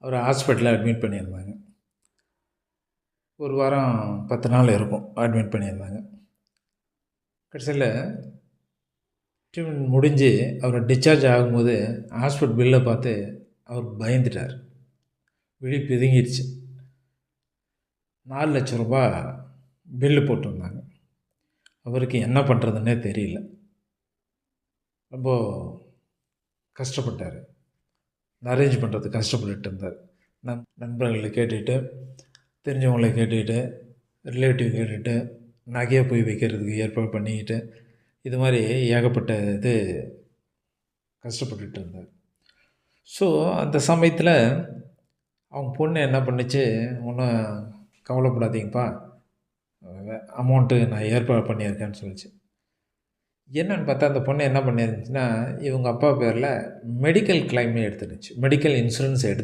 அவரை ஹாஸ்பிட்டலில் அட்மிட் பண்ணியிருந்தாங்க. ஒரு வாரம் பத்து நாள் இருக்கும் அட்மிட் பண்ணியிருந்தாங்க. கடைசியில் ட்ரீட்மெண்ட் முடிஞ்சு அவர் டிஸ்சார்ஜ் ஆகும்போது ஹாஸ்பிட்டல் பில்லை பார்த்து அவர் பயந்துட்டார். விழி பிதுங்கிடுச்சு நாலு லட்ச ரூபா பில்லு போட்டிருந்தாங்க. அவருக்கு என்ன பண்ணுறதுன்னே தெரியல. ரொம்ப கஷ்டப்பட்டார். அரேஞ்ச் பண்ணுறது கஷ்டப்பட்டுட்டு இருந்தார் நண் நண்பர்களை கேட்டுக்கிட்டு தெரிஞ்சவங்களை கேட்டுக்கிட்டு ரிலேட்டிவ் கேட்டுக்கிட்டு நகையை போய் வைக்கிறதுக்கு ஏற்பாடு பண்ணிக்கிட்டு இது மாதிரி ஏகப்பட்ட இது கஷ்டப்பட்டுட்டு இருந்தார் ஸோ அந்த சமயத்தில் அவங்க பொண்ணு என்ன பண்ணுச்சு? ஒன்றும் கவலைப்படாதீங்கப்பா. அமௌண்ட்டு நான் ஏற்பாடு பண்ணியிருக்கேன்னு சொல்லிச்சு. என்னன்னு பார்த்தா அந்த பொண்ணு என்ன பண்ணியிருந்துச்சுன்னா இவங்க அப்பா பேரில் மெடிக்கல் கிளைமே எடுத்துருந்துச்சு மெடிக்கல் இன்சூரன்ஸ் எடுத்து